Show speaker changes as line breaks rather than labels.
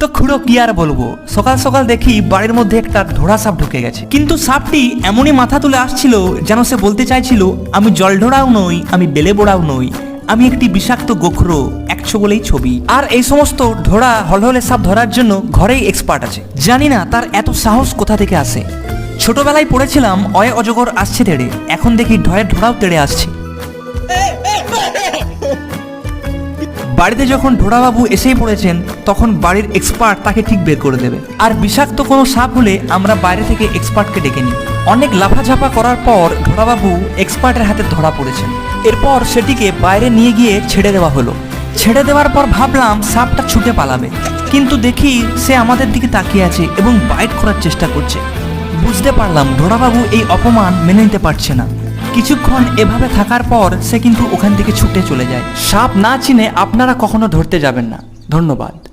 তো খুঁড়ো কি আর বলব? সকাল সকাল দেখি বাড়ির মধ্যে একটা ধোড়া সাপ ঢুকে গেছে। কিন্তু সাপটি এমনই মাথা তুলে আসছিল যেন সে বলতে চাইছিল, আমি জল ঢোড়াও নই, আমি বেলে বোড়াও নই, আমি একটি বিষাক্ত গোখরো, একশো বলেই ছবি। আর এই সমস্ত ঢোড়া হলহলে সাপ ধরার জন্য ঘরেই এক্সপার্ট আছে। জানি না তার এত সাহস কোথা থেকে আসে। ছোটবেলায় পড়েছিলাম, অয় অজগর আসছে তেড়ে, এখন দেখি ঢয়ের ঢোড়াও তেড়ে আসছে। বাড়িতে যখন ঢোড়াবাবু এসেই পড়েছেন, তখন বাড়ির এক্সপার্ট তাকে ঠিক বের করে দেবে। আর বিষাক্ত কোনো সাপ হলে আমরা বাইরে থেকে এক্সপার্টকে ডেকে নিই। অনেক লাফাঝাপা করার পর ঢোড়াবাবু এক্সপার্টের হাতে ধরা পড়েছেন। এরপর সেটিকে বাইরে নিয়ে গিয়ে ছেড়ে দেওয়া হলো। ছেড়ে দেওয়ার পর ভাবলাম সাপটা ছুটে পালাবে। কিন্তু দেখি সে আমাদের দিকে তাকিয়ে আছে এবং বাইট করার চেষ্টা করছে। বুঝতে পারলাম ঢোড়াবাবু এই অপমান মেনে নিতে পারছে না। কিছুক্ষণ এভাবে থাকার পর সে কিন্তু ওখান থেকে ছুটে চলে যায়। সাপ না চিনে আপনারা কখনো ধরতে যাবেন না। ধন্যবাদ।